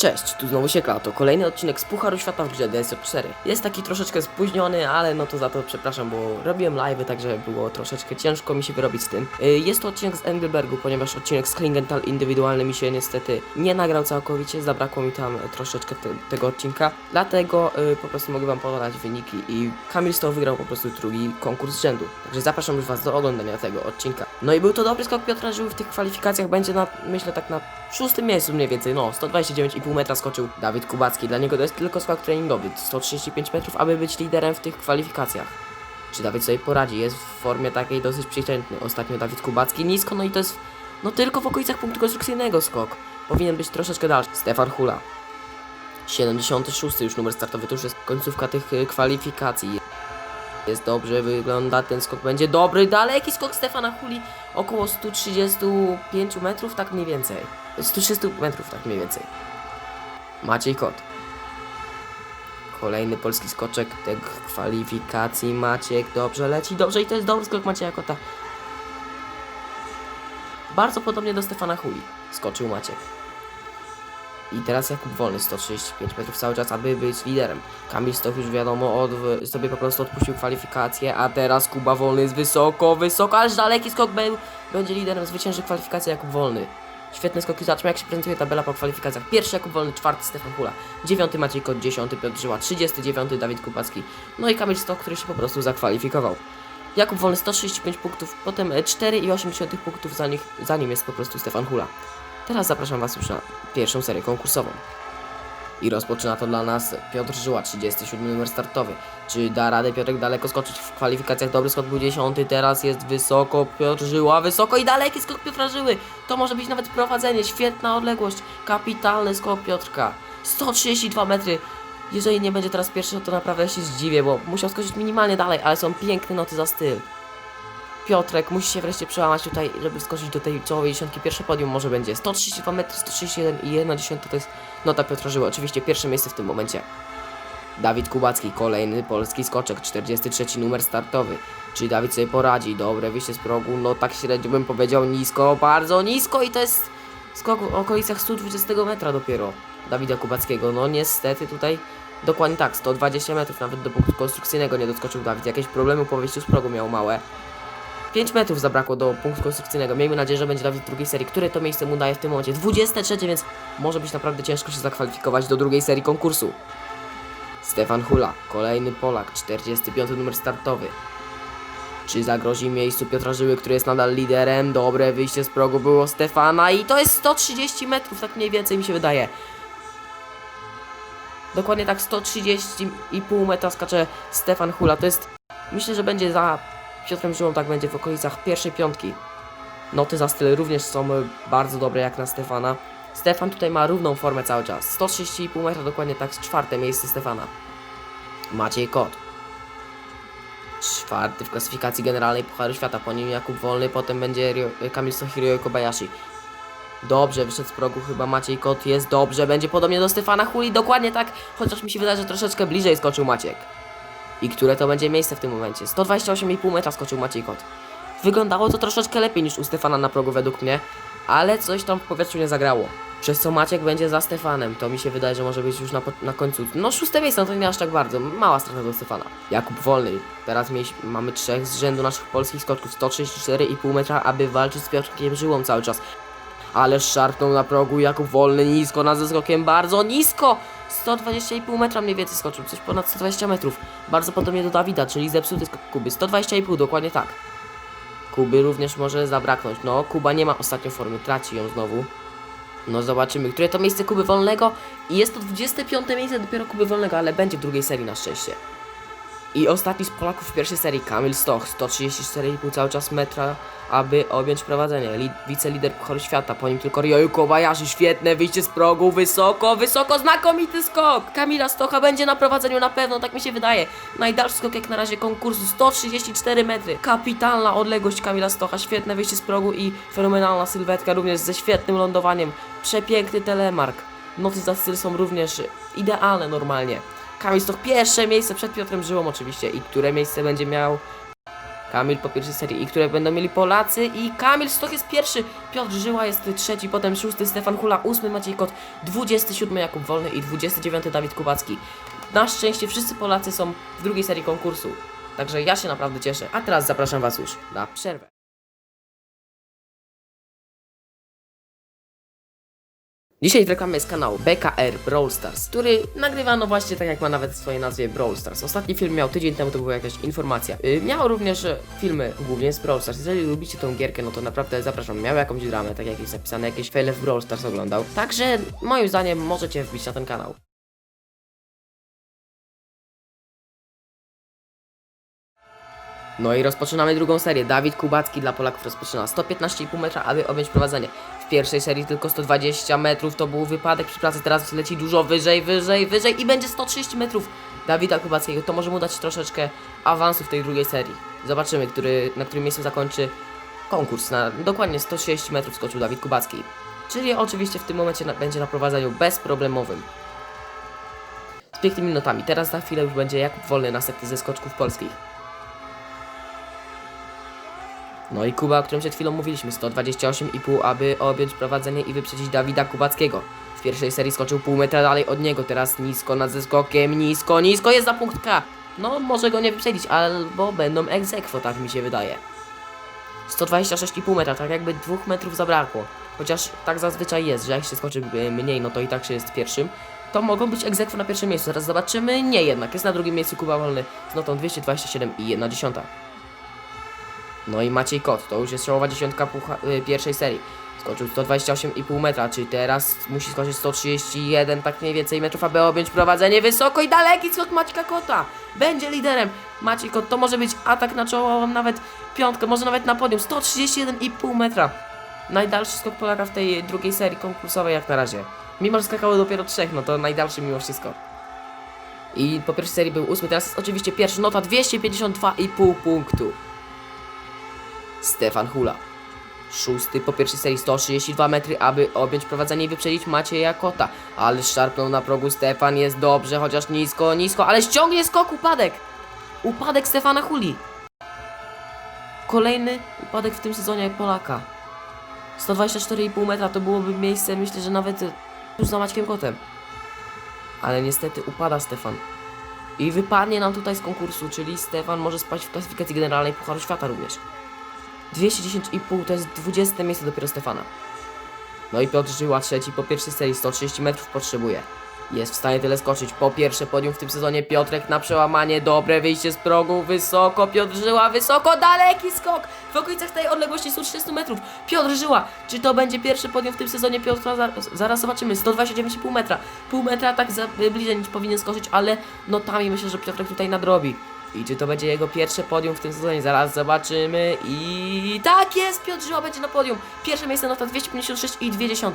Cześć, tu znowu się to kolejny odcinek z Pucharu Świata w grze DS4. Jest taki troszeczkę spóźniony, ale no to za to przepraszam, bo robiłem live'y, także było troszeczkę ciężko mi się wyrobić z tym. Y, Jest to odcinek z Engelbergu, ponieważ odcinek z Klingenthal indywidualny mi się niestety nie nagrał całkowicie, zabrakło mi tam troszeczkę te, tego odcinka, dlatego y, po prostu mogę wam podać wyniki i Kamil Stoł wygrał po prostu drugi konkurs z rzędu. Także zapraszam już was do oglądania tego odcinka. No i był to dobry skok Piotra Żyły w tych kwalifikacjach, będzie na, myślę tak na szóstym miejscu mniej więcej, no 129,5 metra skoczył Dawid Kubacki, dla niego to jest tylko skok treningowy, 135 metrów, aby być liderem w tych kwalifikacjach. Czy Dawid sobie poradzi? Jest w formie takiej dosyć przeciętnej. Ostatnio Dawid Kubacki nisko, no i to jest no tylko w okolicach punktu konstrukcyjnego skok. Powinien być troszeczkę dalszy. Stefan Hula. 76 już numer startowy, to już jest końcówka tych y, kwalifikacji. Jest dobrze, wygląda, ten skok będzie dobry. Daleki skok Stefana Huli, około 135 metrów, tak mniej więcej. 130 metrów, tak mniej więcej. Maciej Kot. Kolejny polski skoczek tych kwalifikacji. Maciek dobrze leci, dobrze i to jest dobry skok Macieja Kota. Bardzo podobnie do Stefana Huli skoczył Maciek. I teraz Jakub Wolny 135 metrów cały czas, aby być liderem. Kamil Stoch już wiadomo od, sobie po prostu odpuścił kwalifikacje, a teraz Kuba Wolny jest wysoko, wysoko, aż daleki skok był. Będzie liderem, zwycięży kwalifikacje Jakub Wolny. Świetny skok i zobaczmy jak się prezentuje tabela po kwalifikacjach. Pierwszy Jakub Wolny, czwarty Stefan Hula, dziewiąty Maciej Kot, dziesiąty Piotr Żyła, trzydziesty dziewiąty Dawid Kubacki, no i Kamil Stoch, który się po prostu zakwalifikował. Jakub Wolny 135 punktów, potem e, 4,8 punktów za, nich, za nim jest po prostu Stefan Hula. Teraz zapraszam Was już na pierwszą serię konkursową. I rozpoczyna to dla nas Piotr Żyła, 37 numer startowy. Czy da radę Piotrek daleko skoczyć w kwalifikacjach? Dobry skok był 10, teraz jest wysoko Piotr Żyła, wysoko i daleki skok Piotra Żyły. To może być nawet prowadzenie, świetna odległość, kapitalny skok Piotrka. 132 metry. Jeżeli nie będzie teraz pierwszy, to naprawdę się zdziwię, bo musiał skoczyć minimalnie dalej, ale są piękne noty za styl. Piotrek musi się wreszcie przełamać tutaj, żeby skoczyć do tej czołowej dziesiątki. Pierwsze podium może będzie 132 metry, 131 i 1 dziesiąta to jest nota Piotra Żyły. Oczywiście pierwsze miejsce w tym momencie. Dawid Kubacki, kolejny polski skoczek, 43 numer startowy. Czy Dawid sobie poradzi? Dobre wyjście z progu, no tak średnio bym powiedział nisko, bardzo nisko i to jest skok w okolicach 120 metra dopiero Dawida Kubackiego. No niestety tutaj dokładnie tak, 120 metrów, nawet do punktu konstrukcyjnego nie doskoczył Dawid. Jakieś problemy po wyjściu z progu miał małe. 5 metrów zabrakło do punktu konstrukcyjnego. Miejmy nadzieję, że będzie Dawid w drugiej serii, które to miejsce mu daje w tym momencie 23, więc może być naprawdę ciężko się zakwalifikować do drugiej serii konkursu. Stefan Hula, kolejny Polak, 45 numer startowy. Czy zagrozi miejscu Piotra Żyły, który jest nadal liderem? Dobre wyjście z progu było Stefana i to jest 130 metrów, tak mniej więcej mi się wydaje. Dokładnie tak 130,5 metra skacze Stefan Hula. To jest, myślę, że będzie za Piotrem Żyłą tak będzie w okolicach pierwszej piątki. Noty za styl również są e, bardzo dobre jak na Stefana. Stefan tutaj ma równą formę cały czas. 130,5 metra dokładnie tak czwarte miejsce Stefana. Maciej Kot. Czwarty w klasyfikacji generalnej Pucharu Świata, po nim Jakub Wolny, potem będzie Ryo, Kamil Sohiro i Kobayashi. Dobrze, wyszedł z progu chyba Maciej Kot, jest dobrze, będzie podobnie do Stefana Huli, dokładnie tak, chociaż mi się wydaje, że troszeczkę bliżej skoczył Maciek. I które to będzie miejsce w tym momencie? 128,5 metra skoczył Maciej Kot. Wyglądało to troszeczkę lepiej niż u Stefana na progu według mnie, ale coś tam w powietrzu nie zagrało. Przez co Maciek będzie za Stefanem. To mi się wydaje, że może być już na, na końcu. No szóste miejsce, no to nie aż tak bardzo. Mała strata do Stefana. Jakub Wolny. Teraz mamy trzech z rzędu naszych polskich skoczków. 134,5 metra, aby walczyć z Piotrkiem Żyłą cały czas. Ale szarpnął na progu Jakub Wolny nisko, nad zeskokiem bardzo nisko! 120,5 metra mniej więcej skoczył, coś ponad 120 metrów. Bardzo podobnie do Dawida, czyli zepsuty skok Kuby. 120,5, dokładnie tak. Kuby również może zabraknąć. No, Kuba nie ma ostatnio formy, traci ją znowu. No zobaczymy, które to miejsce Kuby Wolnego. I jest to 25 miejsce dopiero Kuby Wolnego, ale będzie w drugiej serii na szczęście. I ostatni z Polaków w pierwszej serii, Kamil Stoch, 134,5 cały czas metra, aby objąć prowadzenie. Li wicelider Pucharu Świata, po nim tylko Ryoyu Kobayashi, świetne wyjście z progu, wysoko, wysoko, znakomity skok! Kamila Stocha będzie na prowadzeniu na pewno, tak mi się wydaje. Najdalszy skok jak na razie konkursu, 134 metry. Kapitalna odległość Kamila Stocha, świetne wyjście z progu i fenomenalna sylwetka, również ze świetnym lądowaniem. Przepiękny telemark. Noty za styl są również idealne normalnie. Kamil Stoch pierwsze miejsce przed Piotrem Żyłą oczywiście i które miejsce będzie miał Kamil po pierwszej serii i które będą mieli Polacy i Kamil Stoch jest pierwszy, Piotr Żyła jest trzeci, potem szósty Stefan Hula, ósmy Maciej Kot, 27 Jakub Wolny i 29 Dawid Kubacki. Na szczęście wszyscy Polacy są w drugiej serii konkursu, także ja się naprawdę cieszę. A teraz zapraszam Was już na przerwę. Dzisiaj reklamę z kanału BKR Brawl Stars, który nagrywano właśnie tak jak ma nawet w swojej nazwie Brawl Stars. Ostatni film miał tydzień temu, to była jakaś informacja. Yy, miał również e, filmy głównie z Brawl Stars. Jeżeli lubicie tą gierkę, no to naprawdę zapraszam. Miał jakąś dramę, tak jak jest napisane, jakieś faile w Brawl Stars oglądał. Także moim zdaniem możecie wbić na ten kanał. No i rozpoczynamy drugą serię. Dawid Kubacki dla Polaków rozpoczyna 115,5 metra, aby objąć prowadzenie. W pierwszej serii tylko 120 metrów, to był wypadek przy pracy, teraz leci dużo wyżej, wyżej, wyżej i będzie 130 metrów Dawida Kubackiego. To może mu dać troszeczkę awansu w tej drugiej serii. Zobaczymy, który, na którym miejscu zakończy konkurs. Na dokładnie 130 metrów skoczył Dawid Kubacki. Czyli oczywiście w tym momencie na, będzie na prowadzeniu bezproblemowym. Z pięknymi notami. Teraz za chwilę już będzie Jakub Wolny następny ze skoczków polskich. No i Kuba, o którym przed chwilą mówiliśmy, 128,5, aby objąć prowadzenie i wyprzedzić Dawida Kubackiego. W pierwszej serii skoczył pół metra dalej od niego, teraz nisko nad zeskokiem, nisko, nisko, jest za punkt K. No, może go nie wyprzedzić, albo będą aequo, tak mi się wydaje. 126,5 metra, tak jakby dwóch metrów zabrakło. Chociaż tak zazwyczaj jest, że jak się skoczy e, mniej, no to i tak się jest pierwszym. To mogą być aequo na pierwszym miejscu, zaraz zobaczymy. Nie jednak, jest na drugim miejscu Kuba Wolny z notą 227 i 1 dziesiąta. No i Maciej Kot, to już jest czołowa dziesiątka y, pierwszej serii. Skoczył 128,5 metra, czyli teraz musi skoczyć 131, tak mniej więcej metrów, aby objąć prowadzenie wysoko i daleki skok Maćka Kota. Będzie liderem. Maciej Kot, to może być atak na czoło, nawet piątkę, może nawet na podium. 131,5 metra. Najdalszy skok Polaka w tej drugiej serii konkursowej jak na razie. Mimo, że skakało dopiero trzech, no to najdalszy mimo wszystko. I po pierwszej serii był ósmy, teraz jest oczywiście pierwszy, nota 252,5 punktu. Stefan Hula. Szósty po pierwszej serii 132 metry, aby objąć prowadzenie i wyprzedzić Macieja Kota. Ale szarpnął na progu Stefan, jest dobrze, chociaż nisko, nisko, ale ściągnie skok, upadek! Upadek Stefana Huli. Kolejny upadek w tym sezonie Polaka. 124,5 metra to byłoby miejsce, myślę, że nawet tuż za Maćkiem Kotem. Ale niestety upada Stefan. I wypadnie nam tutaj z konkursu, czyli Stefan może spaść w klasyfikacji generalnej Pucharu Świata również. 210,5 to jest 20 miejsce dopiero Stefana. No i Piotr Żyła trzeci po pierwszej serii 130 metrów potrzebuje. Jest w stanie tyle skoczyć. Po pierwsze podium w tym sezonie Piotrek na przełamanie, dobre wyjście z progu, wysoko, Piotr Żyła, wysoko, daleki skok! W okolicach tej odległości 130 metrów. Piotr Żyła, czy to będzie pierwszy podium w tym sezonie Piotra? Zaraz, zobaczymy. 129,5 metra. Pół metra tak za, bliżej niż powinien skoczyć, ale notami myślę, że Piotrek tutaj nadrobi. I czy to będzie jego pierwsze podium w tym sezonie? Zaraz zobaczymy. I tak jest! Piotr Żyła będzie na podium. Pierwsze miejsce nota 256 i 20.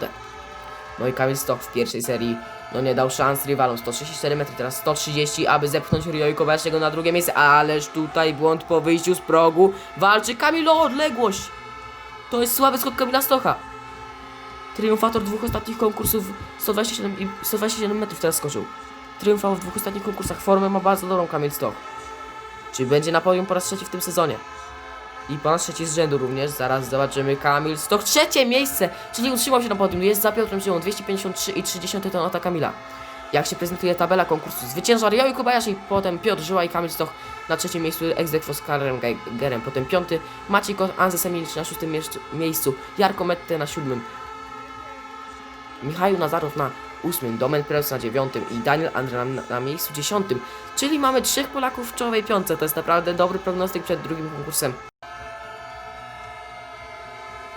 No i Kamil Stoch w pierwszej serii no nie dał szans rywalom. 134 metry, teraz 130, aby zepchnąć Rio Kowalskiego na drugie miejsce. Ależ tutaj błąd po wyjściu z progu. Walczy Kamil o odległość. To jest słaby skok Kamila Stocha. Triumfator dwóch ostatnich konkursów 127, i 127 metrów teraz skoczył. Triumfował w dwóch ostatnich konkursach. Formę ma bardzo dobrą Kamil Stoch. Czyli będzie na podium po raz trzeci w tym sezonie. I po raz trzeci z rzędu również. Zaraz zobaczymy Kamil Stok. Trzecie miejsce! Czyli utrzymał się na podium. Jest za Piotrem Żyłą. 253 i 30 to nota Kamila. Jak się prezentuje tabela konkursu? Zwycięża Ryoyu Kobayashi, potem Piotr Żyła i Kamil Stoch na trzecim miejscu Exequo z Karlem Geigerem, potem piąty Maciej Anze Semilic na szóstym miejscu, Jarko Mette na siódmym, Michał Nazarow na ósmym, Domen Preus na dziewiątym i Daniel Andra na, na miejscu dziesiątym. Czyli mamy trzech Polaków w czołowej piątce. To jest naprawdę dobry prognostyk przed drugim konkursem.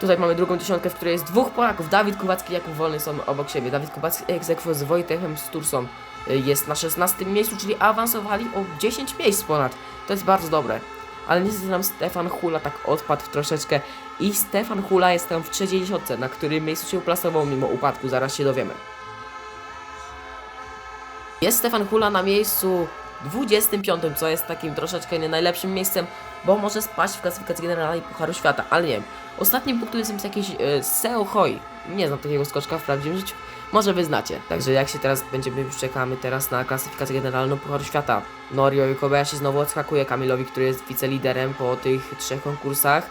Tutaj mamy drugą dziesiątkę, w której jest dwóch Polaków. Dawid Kubacki i Jakub Wolny są obok siebie. Dawid Kubacki egzekwo z Wojtechem Stursą y, jest na 16 miejscu, czyli awansowali o 10 miejsc ponad. To jest bardzo dobre. Ale niestety nam Stefan Hula tak odpadł troszeczkę i Stefan Hula jest tam w trzeciej dziesiątce, na którym miejscu się uplasował mimo upadku, zaraz się dowiemy. Jest Stefan Hula na miejscu 25, co jest takim troszeczkę nie najlepszym miejscem, bo może spaść w klasyfikacji generalnej Pucharu Świata, ale nie wiem. Ostatnim punktującym jest jakiś e, Seo Hoi. Nie znam takiego skoczka w prawdziwym życiu. może wy znacie. Także jak się teraz będziemy, już czekamy teraz na klasyfikację generalną Pucharu Świata. Norio Kobayashi znowu odskakuje Kamilowi, który jest wiceliderem po tych trzech konkursach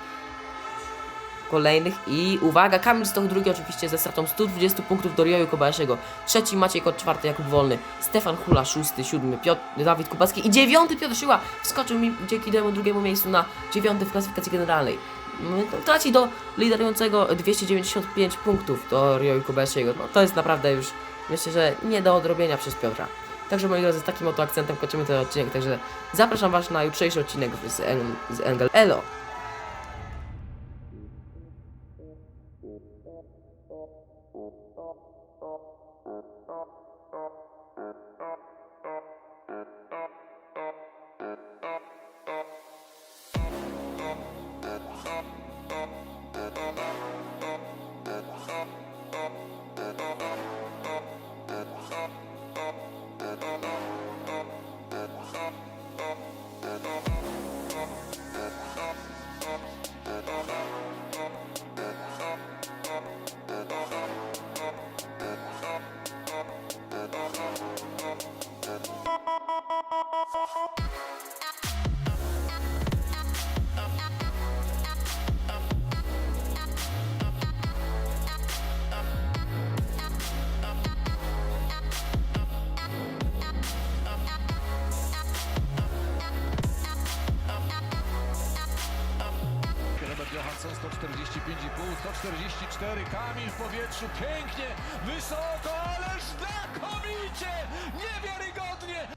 kolejnych i uwaga, Kamil Stoch drugi oczywiście ze stratą 120 punktów do Rioju Kobayashiego, trzeci Maciej Kot, czwarty Jakub Wolny, Stefan Hula, szósty, siódmy Piotr, Dawid Kubacki i dziewiąty Piotr Szyła wskoczył mi dzięki temu drugiemu miejscu na dziewiąty w klasyfikacji generalnej. To Traci do liderującego 295 punktów do Rioju Kobayashiego, no to jest naprawdę już myślę, że nie do odrobienia przez Piotra. Także moi drodzy, z takim oto akcentem kończymy ten odcinek, także zapraszam Was na jutrzejszy odcinek z, Eng- z Engel Elo. 144, Kamil w powietrzu, pięknie, wysoko, ależ znakomicie, niewiarygodnie,